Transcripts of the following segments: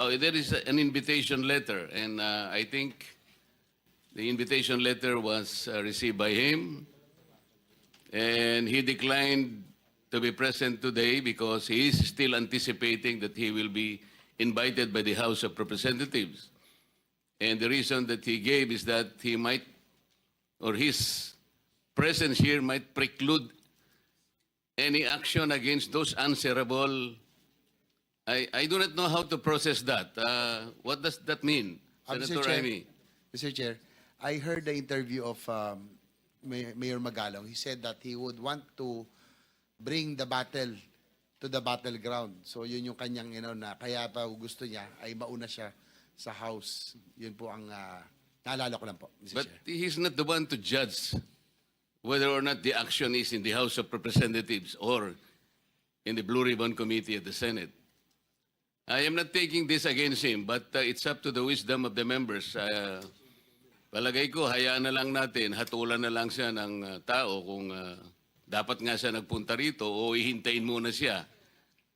Oh, there is an invitation letter, and uh, I think the invitation letter was uh, received by him, and he declined to be present today because he is still anticipating that he will be invited by the House of Representatives. And the reason that he gave is that he might, or his presence here might preclude any action against those answerable I, I do not know how to process that. Uh, what does that mean, Mr. Senator Chair, Raimi? Mr. Chair, I heard the interview of um, May- Mayor Magalong. He said that he would want to bring the battle to the battleground. So yun yung kanyang know, na kaya pa gusto niya ay mauna siya sa House. Yun po ang ah, naalala ko lang po, Mr. But Chair. he's not the one to judge whether or not the action is in the House of Representatives or in the Blue Ribbon Committee at the Senate. I am not taking this against him, but uh, it's up to the wisdom of the members. Uh, palagay ko, hayaan na lang natin, hatulan na lang siya ng uh, tao kung uh, dapat nga siya nagpunta rito o ihintayin muna siya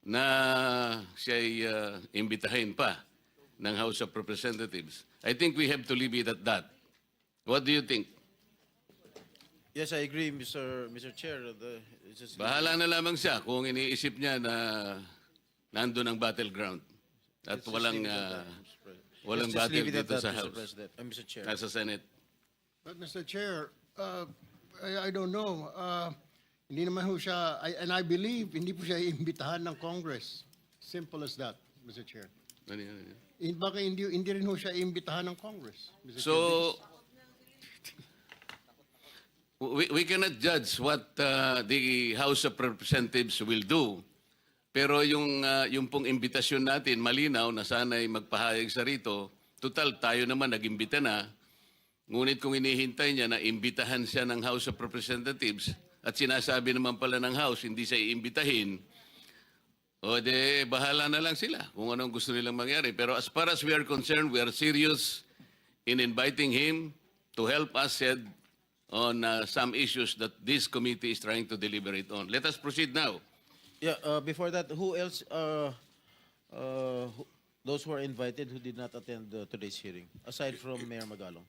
na siya'y uh, imbitahin pa ng House of Representatives. I think we have to leave it at that. What do you think? Yes, I agree, Mr. Mr. Chair. The, just, Bahala na lamang siya kung iniisip niya na nandun ang battleground at walang uh, walang Let's just battle leave it at dito that, sa Mr. House. President, uh, Mr. Chair. nasa Senate. But Mr. Chair, uh, I, I don't know. Uh, hindi naman ho siya, I, and I believe, hindi po siya iimbitahan ng Congress. Simple as that, Mr. Chair. Ano yan, ano yan? In, baka hindi, hindi rin ho siya iimbitahan ng Congress. Mr. So, we, we cannot judge what uh, the House of Representatives will do. Pero yung, uh, yung pong imbitasyon natin, malinaw na sana'y magpahayag sa rito. Total, tayo naman nag-imbita na. Ngunit kung inihintay niya na imbitahan siya ng House of Representatives at sinasabi naman pala ng House, hindi siya iimbitahin, o de, bahala na lang sila kung anong gusto nilang mangyari. Pero as far as we are concerned, we are serious in inviting him to help us shed on uh, some issues that this committee is trying to deliberate on. Let us proceed now. Yeah, uh, before that, who else, uh, uh, who- those who are invited who did not attend uh, today's hearing, aside from Mayor Magalong?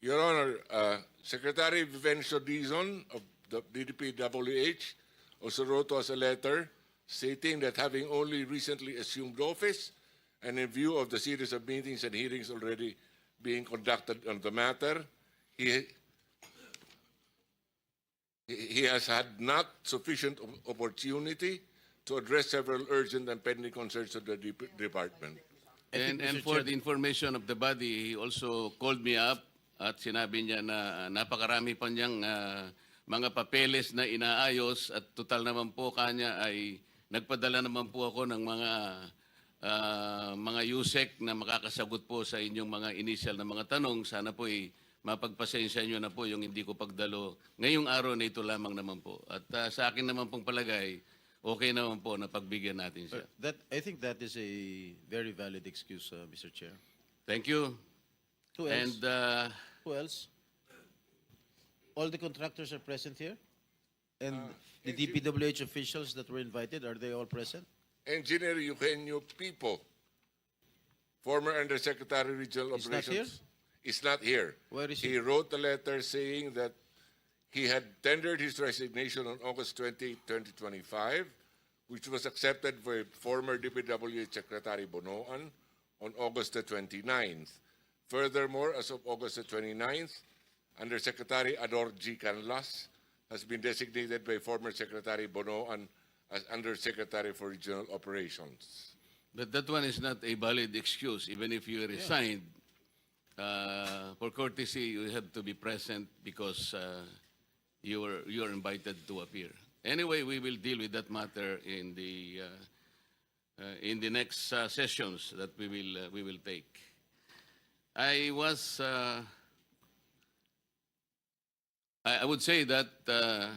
Your Honor, uh, Secretary Vivencio Dizon of the DDPWH also wrote to us a letter stating that having only recently assumed office and in view of the series of meetings and hearings already being conducted on the matter, he, he has had not sufficient op- opportunity to address several urgent and pending concerns of the dep- department. And, and for the information of the body, he also called me up at sinabi niya na napakarami pa niyang ah, mga papeles na inaayos at total naman po kanya ay nagpadala naman po ako ng mga ah, mga USEC na makakasagot po sa inyong mga initial na mga tanong. Sana po ay mapagpasensya niyo na po yung hindi ko pagdalo. Ngayong araw na ito lamang naman po. At ah, sa akin naman pong palagay, okay naman po na pagbigyan natin siya. That, I think that is a very valid excuse, uh, Mr. Chair. Thank you. Who else? And uh, Who else? All the contractors are present here? And the DPWH officials that were invited, are they all present? Engineer Eugenio Pipo, former Undersecretary Regional He's not Operations, is not here. Where is he? he? wrote a letter saying that he had tendered his resignation on August 20, 2025, which was accepted by former DPWH Secretary Bonoan on August the 29th. Furthermore, as of August the 29th, Undersecretary Ador G. Canlas has been designated by former Secretary Bonoan as Undersecretary for Regional Operations. But that one is not a valid excuse. Even if you resigned, uh, for courtesy, you have to be present because uh, you were you are invited to appear. Anyway, we will deal with that matter in the uh, uh, in the next uh, sessions that we will uh, we will take. I was. Uh, I, I would say that uh,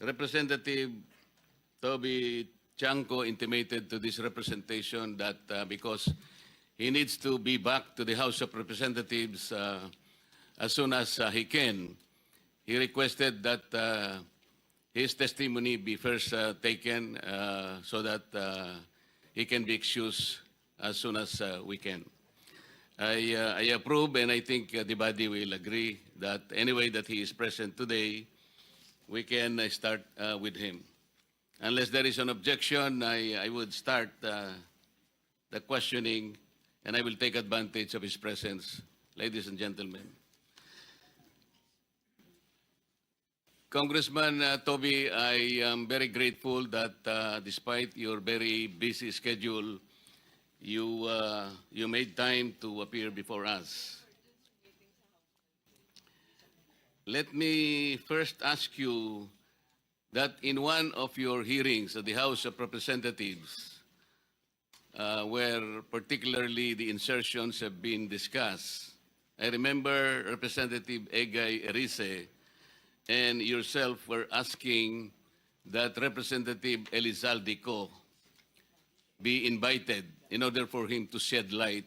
Representative Toby Chanko intimated to this representation that uh, because he needs to be back to the House of Representatives uh, as soon as uh, he can, he requested that uh, his testimony be first uh, taken uh, so that uh, he can be excused as soon as uh, we can. I, uh, I approve and I think uh, the body will agree that anyway that he is present today, we can uh, start uh, with him. Unless there is an objection, I, I would start uh, the questioning and I will take advantage of his presence, ladies and gentlemen. Congressman uh, Toby, I am very grateful that uh, despite your very busy schedule, you, uh, you made time to appear before us. Let me first ask you that in one of your hearings at the House of Representatives, uh, where particularly the insertions have been discussed, I remember Representative Egay Erice and yourself were asking that Representative Elizalde Co be invited in order for him to shed light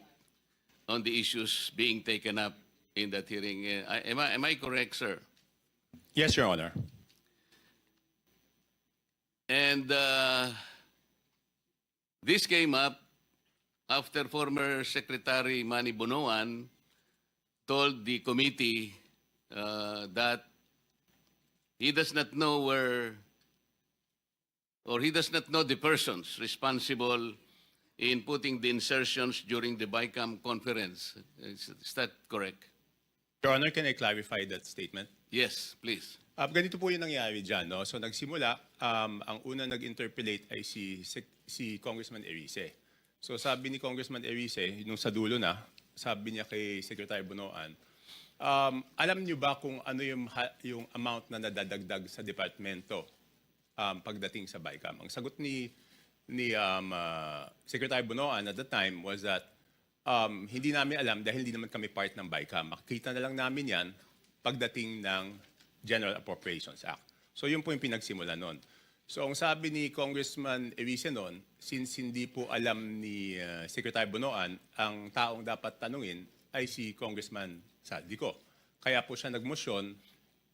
on the issues being taken up in that hearing. Uh, I- Am I, am I correct, sir? Yes, Your Honor. And uh, this came up after former Secretary Manny Bonoan told the committee uh, that he does not know where, or he does not know the persons responsible in putting the insertions during the BICAM conference. Is, is that correct? Your Honor, can I clarify that statement? Yes, please. Um, ganito po yung nangyari dyan. No? So nagsimula, um, ang una nag-interpellate ay si, Sec- si Congressman Erice. So sabi ni Congressman Erice, nung sa dulo na, sabi niya kay Secretary Bonoan, um, alam niyo ba kung ano yung, yung amount na nadadagdag sa departamento um, pagdating sa BICAM? Ang sagot ni, ni um, uh, Secretary Bonoan at the time was that um, hindi namin alam dahil hindi naman kami part ng BICAM. Makikita na lang namin yan pagdating ng General Appropriations Act. So yun po yung pinagsimula nun. So ang sabi ni Congressman Erice noon, since hindi po alam ni uh, Secretary Bonoan, ang taong dapat tanungin ay si Congressman Saldico. Kaya po siya nagmosyon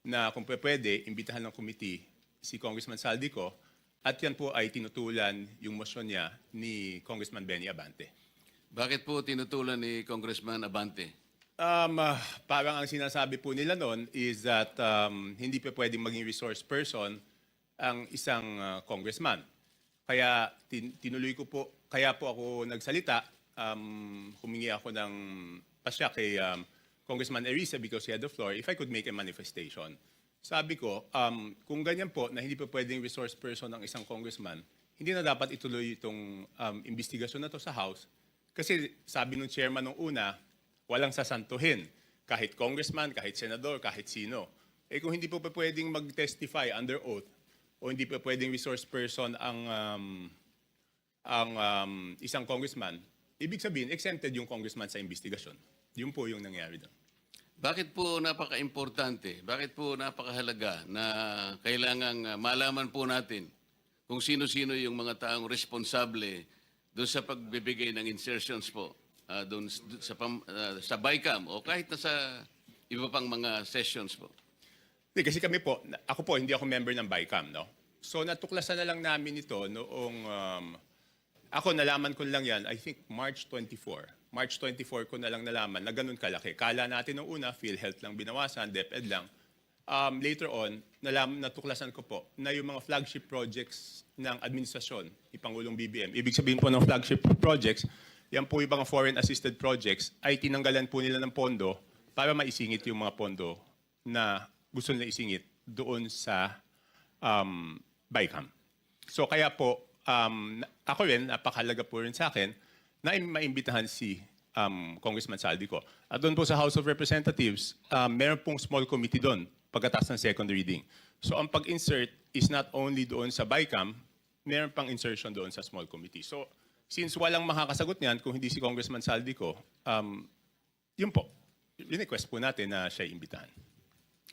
na kung pwede, imbitahan ng committee si Congressman Saldico at yan po ay tinutulan yung motion niya ni Congressman Benny Abante. Bakit po tinutulan ni Congressman Abante? Um, ah, parang ang sinasabi po nila noon is that um, hindi pa pwedeng maging resource person ang isang ah, congressman. Kaya tin- tinuloy ko po, kaya po ako nagsalita, um, humingi ako ng pasya kay um, Congressman Erice because he had the floor, if I could make a manifestation. Sabi ko, um, kung ganyan po na hindi pa pwedeng resource person ng isang congressman, hindi na dapat ituloy itong um, investigasyon na to sa House kasi sabi ng chairman nung una, walang sasantuhin. Kahit congressman, kahit senador, kahit sino. Eh kung hindi po pa pwedeng mag-testify under oath o hindi pa pwedeng resource person ang um, ang um, isang congressman, ibig sabihin exempted yung congressman sa investigasyon. Yun po yung nangyari doon. Bakit po napaka-importante, bakit po napakahalaga na kailangang uh, malaman po natin kung sino-sino yung mga taong responsable doon sa pagbibigay ng insertions po uh, doon sa, pam, uh, sa BICAM o kahit na sa iba pang mga sessions po. Hindi, kasi kami po, ako po, hindi ako member ng BICAM, no? So natuklasan na lang namin ito noong, um, ako nalaman ko lang yan, I think March 24. March 24 ko na lang nalaman na ganun kalaki. Kala natin nung una, PhilHealth lang binawasan, DepEd lang. Um, later on, nalam, natuklasan ko po na yung mga flagship projects ng administrasyon, ni Pangulong BBM, ibig sabihin po ng flagship projects, yan po yung mga foreign assisted projects, ay tinanggalan po nila ng pondo para maisingit yung mga pondo na gusto nila isingit doon sa um, BICAM. So kaya po, um, ako rin, napakahalaga po rin sa akin, na im- maimbitahan si um, Congressman Saldico. At doon po sa House of Representatives, um, meron pong small committee doon pagkatapos ng second reading. So ang pag-insert is not only doon sa BICAM, meron pang insertion doon sa small committee. So since walang makakasagot niyan kung hindi si Congressman Saldico, um, yun po, request po natin na siya imbitahan.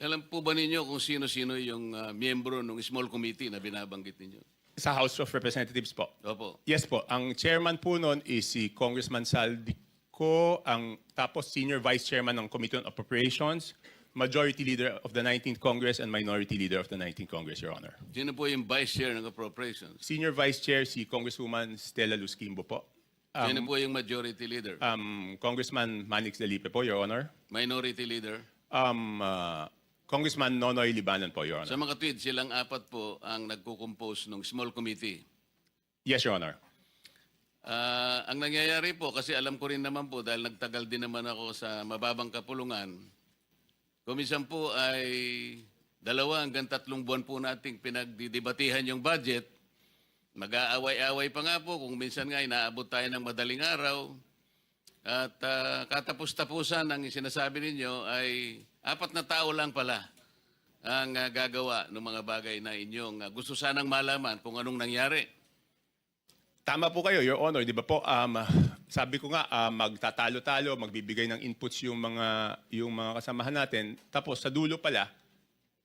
Alam po ba ninyo kung sino-sino yung uh, miyembro ng small committee na binabanggit ninyo? Sa House of Representatives po. Opo. Yes po, ang chairman po noon is si Congressman Saldico, ang tapos senior vice chairman ng Committee on Appropriations, majority leader of the 19th Congress and minority leader of the 19th Congress, Your Honor. Sino po yung vice chair ng appropriations? Senior vice chair si Congresswoman Stella Luz Kimbo po. Sino po yung majority leader? Um, Congressman Manix Delipe po, Your Honor. Minority leader? Um, uh, Congressman Nonoy Libanan po, Your Sa Honor. mga tweet, silang apat po ang nagko-compose ng small committee. Yes, Your Honor. Ah, ang nangyayari po, kasi alam ko rin naman po, dahil nagtagal din naman ako sa mababang kapulungan, kumisan po ay dalawa hanggang tatlong buwan po nating pinagdidebatihan yung budget. Mag-aaway-away pa nga po, kung minsan nga inaabot tayo ng madaling araw. At ah, katapos-tapusan ang sinasabi ninyo ay apat na tao lang pala ang ah, gagawa ng mga bagay na inyong ah, gusto sanang malaman kung anong nangyari. Tama po kayo, Your Honor. Di ba po, um, sabi ko nga, ah, magtatalo-talo, magbibigay ng inputs yung mga, yung mga kasamahan natin. Tapos sa dulo pala,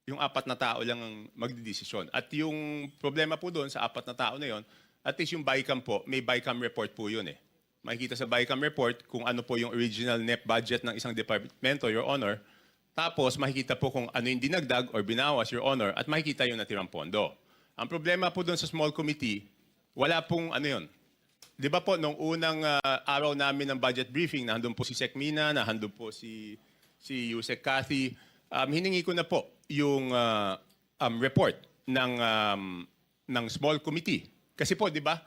yung apat na tao lang ang magdidesisyon. At yung problema po doon sa apat na tao na yon, at least yung BICAM po, may BICAM report po yun eh. Makikita sa BICAM report kung ano po yung original net budget ng isang departamento, Your Honor. Tapos makikita po kung ano yung dinagdag or binawas, Your Honor, at makikita yung natirang pondo. Ang problema po doon sa small committee, wala pong ano yun. Di ba po, nung unang ah, araw namin ng budget briefing, nandun po si Sec Mina, nandun po si, si Yusek Cathy, um, hiningi ko na po yung ah, um, report ng, um, ng small committee. Kasi po, di ba,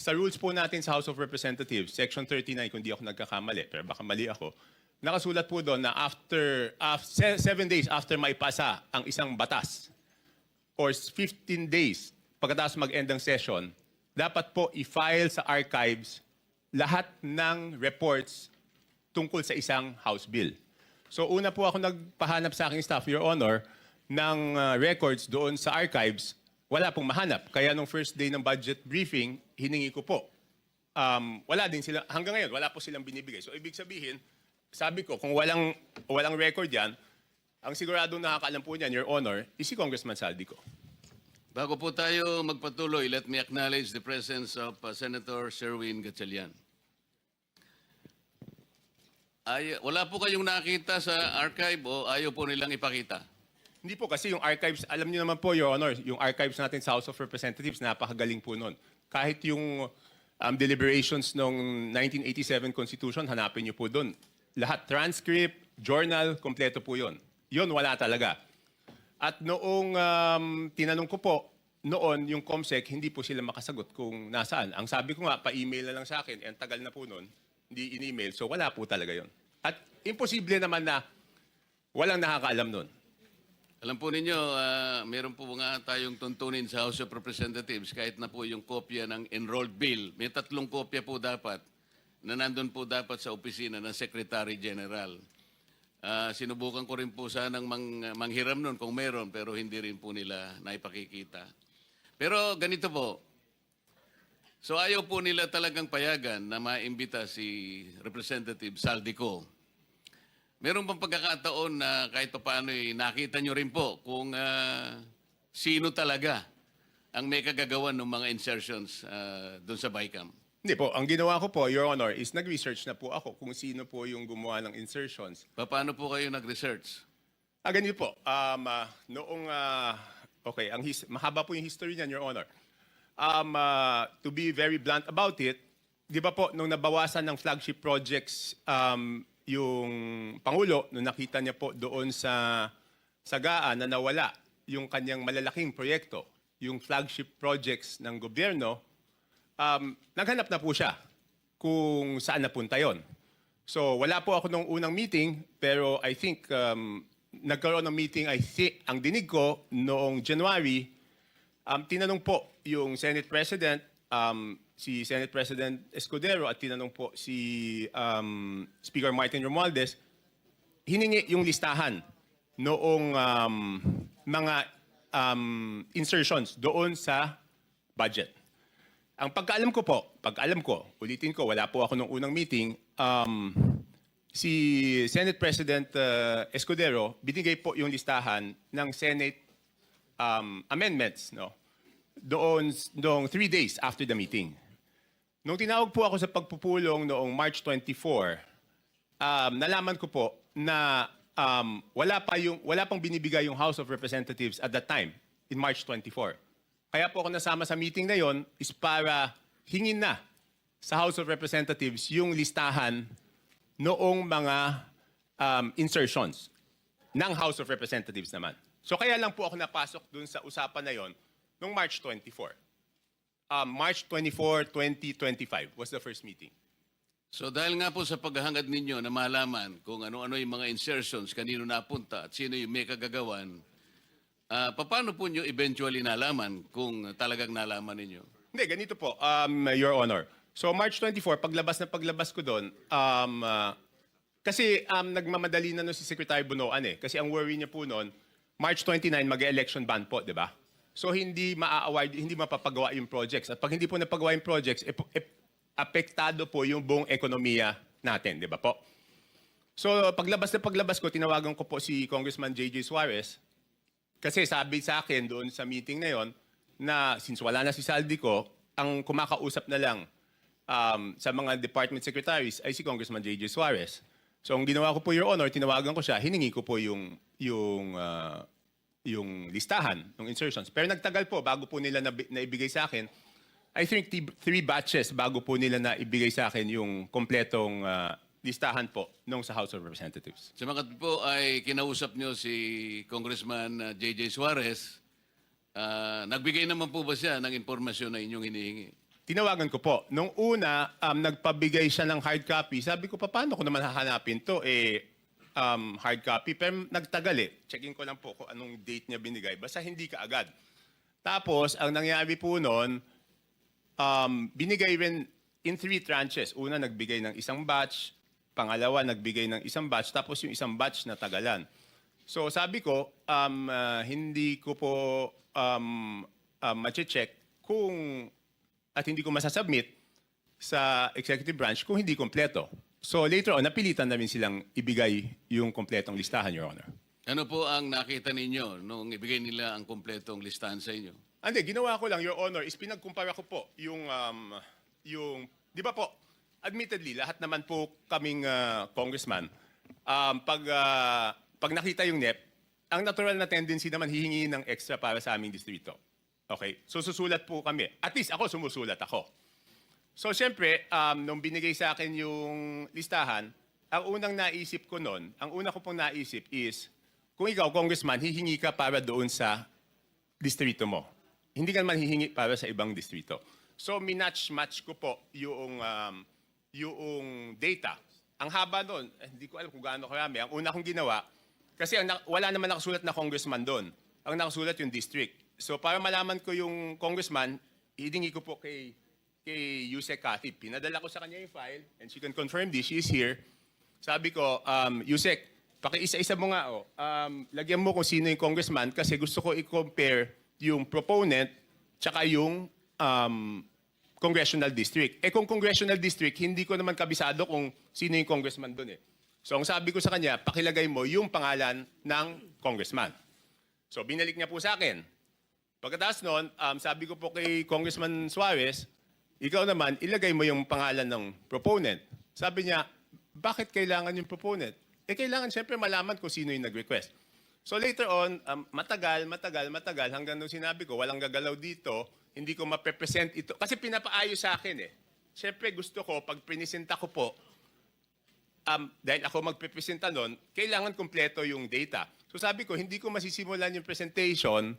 sa rules po natin sa House of Representatives, Section 39, kung di ako nagkakamali, pero baka mali ako, nakasulat po doon na after, after seven days after maipasa ang isang batas, or 15 days pagkatapos mag-end ng session, dapat po i-file sa archives lahat ng reports tungkol sa isang House bill. So una po ako nagpahanap sa aking staff, Your Honor, ng uh, records doon sa archives. Wala pong mahanap. Kaya nung first day ng budget briefing, hiningi ko po. Um, wala din sila, hanggang ngayon, wala po silang binibigay. So ibig sabihin, sabi ko, kung walang, walang record yan, ang siguradong nakakaalam po niyan, Your Honor, is si Congressman Saldico. Bago po tayo magpatuloy, let me acknowledge the presence of uh, Senator Sherwin Gatchalian. Ay, wala po kayong nakita sa archive o ayaw po nilang ipakita? Hindi po kasi yung archives, alam niyo naman po, Your Honor, yung archives natin sa House of Representatives, napakagaling po nun. Kahit yung um, deliberations ng 1987 Constitution, hanapin niyo po doon. Lahat, transcript, journal, kompleto po yon. Yon, wala talaga. At noong um, tinanong ko po, noon yung COMSEC, hindi po sila makasagot kung nasaan. Ang sabi ko nga, pa-email na lang sa akin, eh, ang tagal na po noon, hindi in-email. So wala po talaga yon. At imposible naman na walang nakakaalam noon. Alam po ninyo, ah, meron po nga tayong tuntunin sa House of Representatives kahit na po yung kopya ng enrolled bill. May tatlong kopya po dapat na nandun po dapat sa opisina ng Secretary General. Ah, sinubukan ko rin po sanang mang, manghiram nun kung meron pero hindi rin po nila naipakikita. Pero ganito po, so ayaw po nila talagang payagan na maimbita si Representative Saldico. Meron bang pagkakataon na kahit paano eh, nakita nyo rin po kung ah, sino talaga ang may kagagawan ng mga insertions uh, doon sa BICAM? Hindi po, ang ginawa ko po, Your Honor, is nag-research na po ako kung sino po yung gumawa ng insertions. Pa- Paano po kayo nag-research? Ah, ganito po. Um, ah, noong, ah, okay, ang his- mahaba po yung history niyan, Your Honor. Um, ah, to be very blunt about it, di ba po, nung nabawasan ng flagship projects um, yung Pangulo, nung nakita niya po doon sa Sagaan na nawala yung kanyang malalaking proyekto, yung flagship projects ng gobyerno, um, naghanap na po siya kung saan napunta yon. So wala po ako nung unang meeting, pero I think um, nagkaroon ng meeting, I think, ang dinig ko noong January, um, tinanong po yung Senate President, um, si Senate President Escudero at tinanong po si um, Speaker Martin Romualdez, hiningi yung listahan noong um, mga um, insertions doon sa budget. Ang pagkaalam ko po, pagkaalam ko, ulitin ko, wala po ako nung unang meeting, um, si Senate President uh, Escudero, binigay po yung listahan ng Senate um, amendments, no? Doon, noong three days after the meeting. Nung tinawag po ako sa pagpupulong noong March 24, um, nalaman ko po na um, wala pa yung wala pang binibigay yung House of Representatives at that time in March 24. Kaya po ako nasama sa meeting na yon is para hingin na sa House of Representatives yung listahan noong mga um, insertions ng House of Representatives naman. So kaya lang po ako napasok dun sa usapan na yon noong March 24. Um, March 24, 2025 was the first meeting. So dahil nga po sa paghahangad ninyo na malaman kung ano-ano yung mga insertions, kanino napunta at sino yung may kagagawan, ah, paano po nyo eventually nalaman kung talagang nalaman ninyo? Hindi, ganito po, um, Your Honor. So March 24, paglabas na paglabas ko doon, um, ah, kasi um, nagmamadali na no si Secretary Bunoan eh. Kasi ang worry niya po noon, March 29, mag-election ban po, di ba? So hindi maa-award, hindi mapapagawa yung projects. At pag hindi po napagawa yung projects, ep- ep- apektado po yung buong ekonomiya natin, di ba po? So paglabas na paglabas ko, tinawagan ko po si Congressman J.J. Suarez kasi sabi sa akin doon sa meeting na yon na since wala na si Saldi ko, ang kumakausap na lang um, sa mga department secretaries ay si Congressman J.J. Suarez. So ang ginawa ko po, Your Honor, tinawagan ko siya, hiningi ko po yung, yung, ah, yung listahan ng insertions. Pero nagtagal po bago po nila nabi- naibigay sa akin. I think three batches bago po nila na ibigay sa akin yung kompletong ah, listahan po nung sa House of Representatives. Sa mga po ay kinausap nyo si Congressman ah, J.J. Suarez. Ah, nagbigay naman po ba siya ng impormasyon na inyong hinihingi? Tinawagan ko po. Nung una, um, nagpabigay siya ng hard copy. Sabi ko, "Pa, paano ko naman hahanapin to? Eh, um, hard copy. Pero nagtagal eh. Checking ko lang po kung anong date niya binigay. Basta hindi ka agad. Tapos, ang nangyari po noon, um, binigay rin in three tranches. Una, nagbigay ng isang batch. Pangalawa, nagbigay ng isang batch. Tapos yung isang batch na tagalan. So sabi ko, um, ah, hindi ko po um, um, check kung at hindi ko masasubmit sa executive branch kung hindi kompleto. So later on, napilitan namin silang ibigay yung kompletong listahan, Your Honor. Ano po ang nakita ninyo nung ibigay nila ang kompletong listahan sa inyo? Hindi, ginawa ko lang, Your Honor, is pinagkumpara ko po yung, um, yung, di ba po, admittedly, lahat naman po kaming uh, congressman, um, pag, uh, pag nakita yung NEP, ang natural na tendency naman hihingi ng extra para sa aming distrito. Okay? So susulat po kami. At least ako sumusulat ako. So siyempre, um, nung binigay sa akin yung listahan, ang unang naisip ko noon, ang una ko pong naisip is, kung ikaw, congressman, hihingi ka para doon sa distrito mo. Hindi ka naman hihingi para sa ibang distrito. So, minatch-match ko po yung, um, yung data. Ang haba doon, eh, hindi ko alam kung gaano karami. Ang una kong ginawa, kasi ang, na- wala naman nakasulat na congressman doon. Ang nakasulat yung district. So, para malaman ko yung congressman, hihingi ko po kay, kay Yusek Katib. Pinadala ko sa kanya yung file, and she can confirm this. She is here. Sabi ko, um, Yusek, pakiisa-isa mo nga, oh. um, lagyan mo kung sino yung congressman kasi gusto ko i-compare yung proponent tsaka yung um, congressional district. Eh kung congressional district, hindi ko naman kabisado kung sino yung congressman doon eh. So ang sabi ko sa kanya, pakilagay mo yung pangalan ng congressman. So binalik niya po sa akin. Pagkatapos noon, um, sabi ko po kay Congressman Suarez, ikaw naman, ilagay mo yung pangalan ng proponent. Sabi niya, bakit kailangan yung proponent? Eh, kailangan siyempre malaman kung sino yung nag-request. So later on, um, matagal, matagal, matagal, hanggang nung sinabi ko, walang gagalaw dito, hindi ko mape-present ito. Kasi pinapaayos sa akin eh. Siyempre gusto ko, pag pinisenta ko po, um, dahil ako magpipresenta nun, kailangan kompleto yung data. So sabi ko, hindi ko masisimulan yung presentation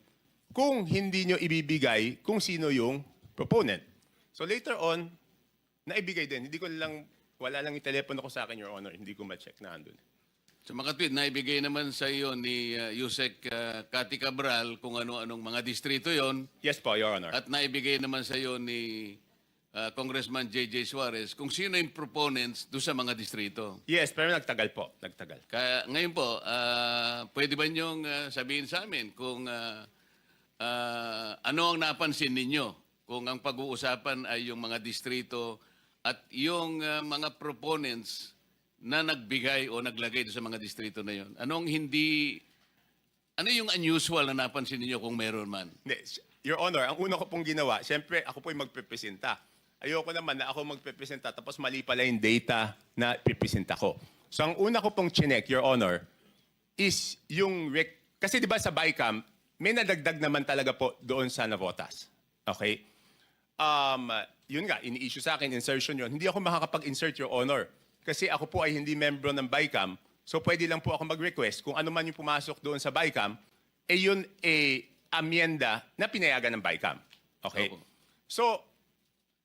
kung hindi nyo ibibigay kung sino yung proponent. So later on, naibigay din. Hindi ko lang, wala lang yung telepono ko sa akin, Your Honor. Hindi ko ma-check na andun. Sa mga tweet, naibigay naman sa iyo ni uh, Yusek uh, Cathy Cabral kung ano-anong mga distrito yon Yes po, Your Honor. at naibigay naman sa iyo ni uh, Congressman J.J. Suarez kung sino yung proponents do sa mga distrito. yes, pero nagtagal po. Nagtagal. Kaya ngayon po, ah, pwede ba niyong ah, sabihin sa amin kung ah, ah, ano ang napansin ninyo kung ang pag-uusapan ay yung mga distrito at yung ah, mga proponents na nagbigay o naglagay sa mga distrito na yon. Anong hindi, ano yung unusual na napansin ninyo kung meron man? Your Honor, ang una ko pong ginawa, siyempre ako po yung magpipresenta. Ayoko naman na ako magpipresenta tapos mali pala yung data na pipresenta ko. So ang una ko pong chinek, Your Honor, is yung rec- kasi di ba sa BICAM, may nadagdag naman talaga po doon sa Navotas. Okay? um, yun nga, ini-issue sa akin, insertion yun. Hindi ako makakapag-insert, Your Honor. Kasi ako po ay hindi membro ng BICAM. So pwede lang po ako mag-request kung ano man yung pumasok doon sa BICAM, eh yun eh amyenda na pinayagan ng BICAM. Okay? Opo. So,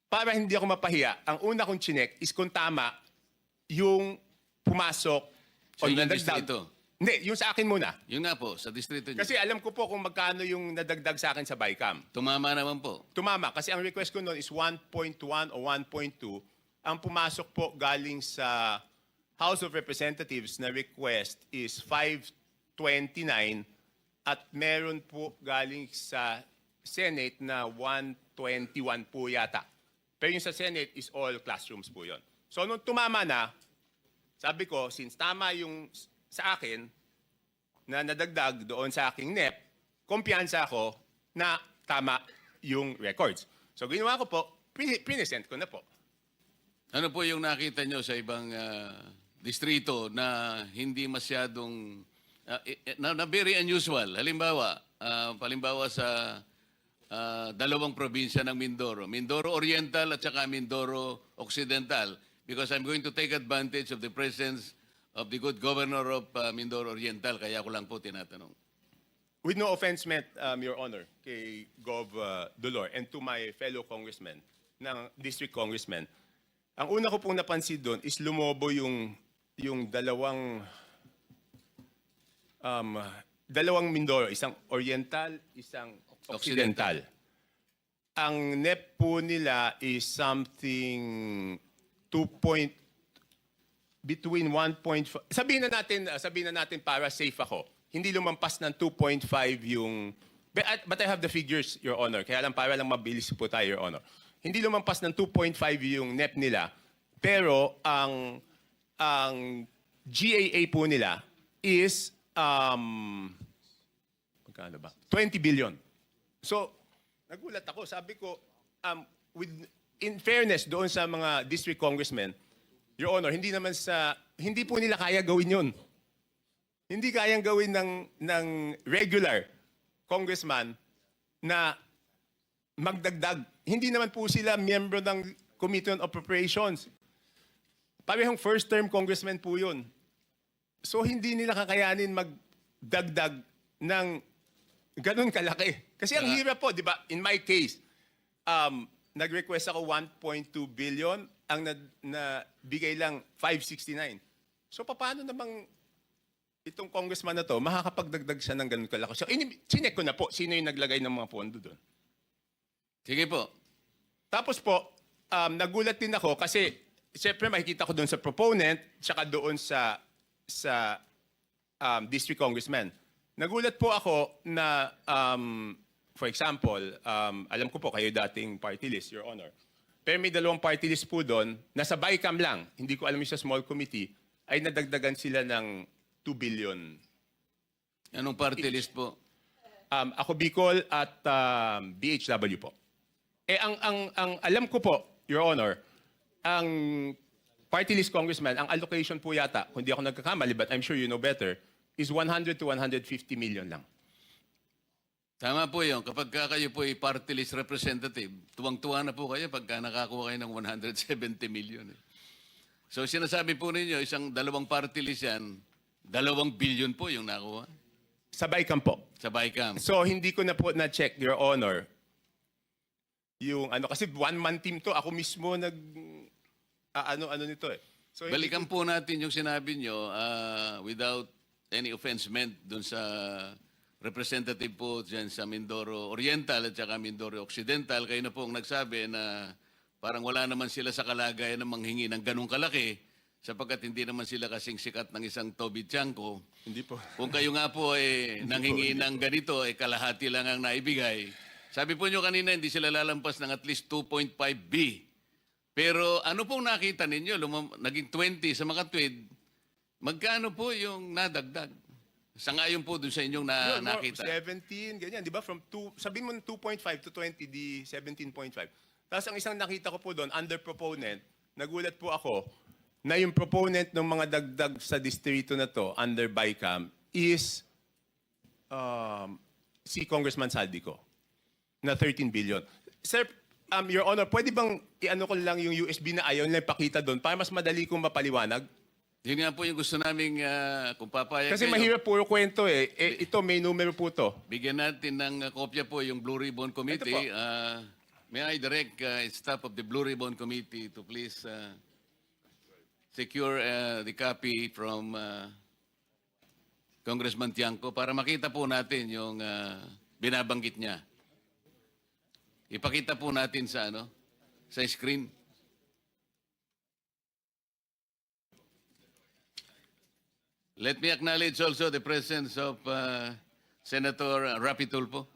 para hindi ako mapahiya, ang una kong chinek is kung tama yung pumasok Sa ilang nadagdag- distrito? Hindi, yung sa akin muna. Yun nga po, sa distrito niyo. Kasi alam ko po kung magkano yung nadagdag sa akin sa BICAM. Tumama naman po. Tumama, kasi ang request ko noon is 1.1 o 1.2. Ang pumasok po galing sa House of Representatives na request is 529 at meron po galing sa Senate na 121 po yata. Pero yung sa Senate is all classrooms po yon. So nung tumama na, sabi ko, since tama yung sa akin, na nadagdag doon sa aking NEP, kumpiyansa ako na tama yung records. So ginawa ko po, pin- pinesent ko na po. Ano po yung nakita nyo sa ibang ah, distrito na hindi masyadong, eh, na, na very unusual? Halimbawa, ah, palimbawa sa ah, dalawang probinsya ng Mindoro, Mindoro Oriental at saka Mindoro Occidental, because I'm going to take advantage of the presence of the good governor of ah, Mindoro Oriental, kaya ko lang po tinatanong. With no offense meant, um, Your Honor, kay Gov. uh, Dolor and to my fellow congressmen, ng district congressmen, ang una ko pong napansin doon is lumobo yung, yung dalawang um, dalawang Mindoro, isang Oriental, isang Occidental. Ang NEP po nila is something 2 point, between 1.5, sabihin na natin, sabihin na natin para safe ako, hindi lumampas ng 2.5 yung, but I have the figures, Your Honor, kaya lang para lang mabilis po tayo, Your Honor. Hindi lumampas ng 2.5 yung NEP nila, pero ang, ang GAA po nila is, um, magkano ba? 20 billion. So, nagulat ako. Sabi ko, um, with, in fairness doon sa mga district congressmen, Your Honor, hindi naman sa, hindi po nila kaya gawin yun. Hindi kayang gawin ng, ng regular congressman na magdagdag. Hindi naman po sila miyembro ng Committee on Appropriations. Parehong first term congressman po yun. So hindi nila kakayanin magdagdag ng ganun kalaki. Kasi ang hirap po, di ba? In my case, um, nag-request ako 1.2 billion, ang na, na bigay lang 569. So paano namang itong congressman na to, makakapagdagdag siya ng ganun kalaki? So chinek ko na po, sino yung naglagay ng mga pondo doon. Sige po. Tapos po, um, nagulat din ako kasi siyempre makikita ko doon sa proponent tsaka doon sa sa um, district congressman. Nagulat po ako na, um, for example, um, alam ko po kayo dating party list, Your Honor. Pero may dalawang party list po doon, nasa BICAM lang, hindi ko alam yung sa small committee, ay nadagdagan sila ng 2 billion. Anong party list po? Um, ako Bicol at um, BHW po. Eh ang ang ang alam ko po, Your Honor, ang party list congressman, ang allocation po yata, kung di ako nagkakamali, but I'm sure you know better, is 100 to 150 million lang. Tama po yun. Kapag ka kayo po ay party list representative, tuwang-tuwa na po kayo pagka nakakuha kayo ng 170 million. eh. So sinasabi po ninyo, isang dalawang party list yan, dalawang billion po yung nakuha Sa BICAM po. sa BICAM. So hindi ko na po na-check, Your Honor, yung ano, kasi one-man team to, ako mismo nag, ah, ano-ano nito eh. So, hindi Balikan po natin yung sinabi nyo ah, without any offense meant dun sa representative po dyan sa Mindoro Oriental at saka Mindoro Occidental. Kayo na po ang nagsabi na parang wala naman sila sa kalagayan ng manghingi ng ganong kalaki sapagkat hindi naman sila kasing sikat ng isang Toby Chanko. Hindi po. Kung kayo nga po eh, nanghingi ng ganito, eh, kalahati lang ang naibigay. Sabi po nyo kanina, hindi sila lalampas ng at least 2.5B. Pero ano pong nakita ninyo? Lumam- naging 20 sa makatwid. Magkano po yung nadagdag? Sa ngayon po dun sa inyong na, more, nakita. 17, ganyan, di ba? From two, sabihin mo 2.5 to 20, di 17.5. Tapos ang isang nakita ko po doon, under proponent, nagulat po ako na yung proponent ng mga dagdag sa distrito na to, under BICAM, is um, si Congressman Saldico na 13 billion. Sir, Um, Your Honor, pwede bang i-ano ko lang yung USB na ayaw nila ipakita doon para mas madali kong mapaliwanag? Yun nga po yung gusto naming uh, kung papayag Kasi kayo, mahirap puro kwento eh. eh. Ito, may numero po to. Bigyan natin ng uh, kopya po yung Blue Ribbon Committee. Uh, may I direct uh, staff of the Blue Ribbon Committee to please uh, secure uh, the copy from uh, Congressman Tiangco para makita po natin yung uh, binabanggit niya. Ipakita po natin sa ano sa screen. Let me acknowledge also the presence of uh, Senator Rapi Tulfo.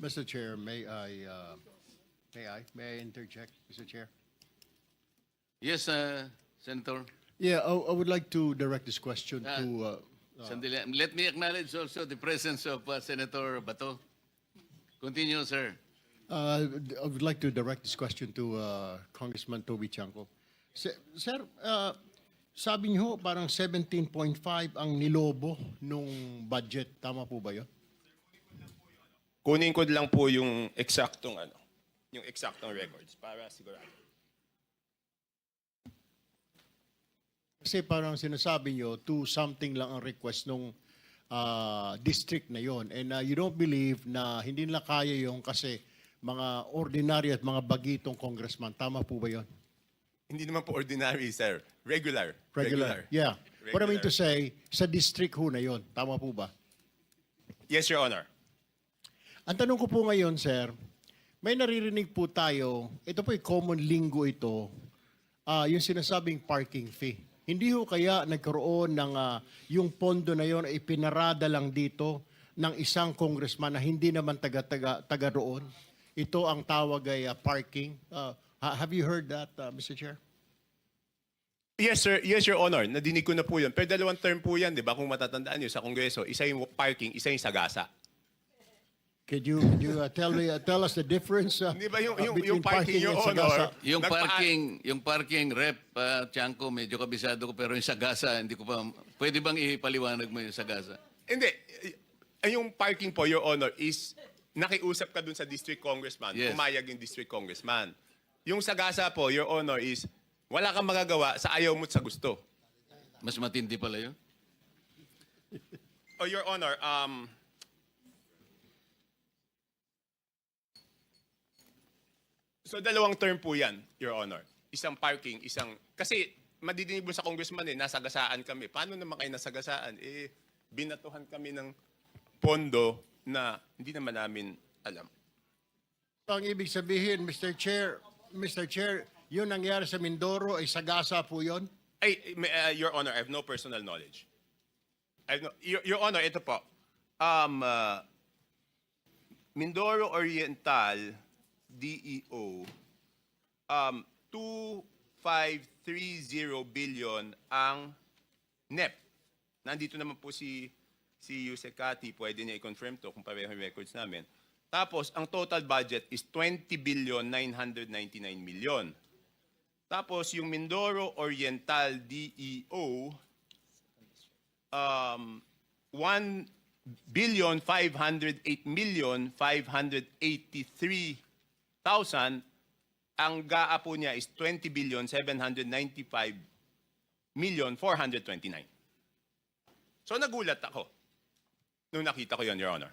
Mr. Chair, may I, uh, may I, may I interject, Mr. Chair? Yes, uh, Senator. Yeah, I, I would like to direct this question Ah. to, uh, Sandali. Let me acknowledge also the presence of uh, Senator Bato. Continue, sir. Uh, I would like to direct this question to uh, Congressman Toby Chanko. Se- Sir, uh, sabi niyo parang 17.5 ang nilobo nung budget. Tama po ba yun? Kunin ko lang po yung eksaktong ano, yung eksaktong records para sigurado. Kasi parang sinasabi niyo, to something lang ang request nung uh, district na yon And uh, you don't believe na hindi nila kaya yung kasi mga ordinary at mga bagitong congressman. Tama po ba yon? Hindi naman po ordinary, sir. Regular. Regular. Yeah. What I mean to Regular. say, sa district ho na yon. Tama po ba? Yes, Your Honor. Ang tanong ko po ngayon, sir, may naririnig po tayo, ito po yung common lingo ito, ah, yung sinasabing parking fee. Hindi ho kaya nagkaroon ng ah, yung pondo na yon ay pinarada lang dito ng isang congressman na hindi naman taga-taga taga roon. Ito ang tawag ay ah, parking. Ha- have you heard that, ah, Mr. Chair? Yes, sir. Yes, Your Honor. Nadinig ko na po yun. Pero dalawang term po yan, di ba? Kung matatandaan nyo sa Kongreso, isa yung parking, isa yung sagasa. Could you, could you ah, tell, me, ah, tell us the difference ah, Di ba yung, ah, yung, between yung parking, Your and Honor? sagasa? Yung parking, yung parking rep, uh, Tiangco, medyo kabisado ko, pero yung sagasa, hindi ko pa, pwede bang ipaliwanag mo yung sagasa? Hindi. Ay, yung parking po, Your Honor, is nakiusap ka dun sa district congressman. Yes. Pumayag yung district congressman. Yung sagasa po, Your Honor, is wala kang magagawa sa ayaw mo at sa gusto. Mas matindi pala yun. Oh, Your Honor, um, so dalawang term po yan, Your Honor. Isang parking, isang... Kasi madidinig mo sa congressman eh, nasagasaan kami. Paano naman kayo nasagasaan? Eh, binatuhan kami ng pondo na hindi naman namin alam. Ang ibig sabihin, Mr. Chair, Mr. Chair, yun nangyari sa Mindoro ay sagasa po yun? Ay, may- uh, Your Honor, I have no personal knowledge. I have no, Your, Your Honor, ito po. Um, uh, Mindoro Oriental, DEO, um, 2530 billion ang NEP. Nandito naman po si si Yusekati, pwede niya i-confirm to kung pareho yung records namin. Tapos, ang total budget is 20 billion 999 million. Tapos yung Mindoro Oriental DEO, um, 1 billion 508 million 583 thousand. Ang GAA po niya is 20 billion 795 million 429. So nagulat ako nung nakita ko yon, Your Honor.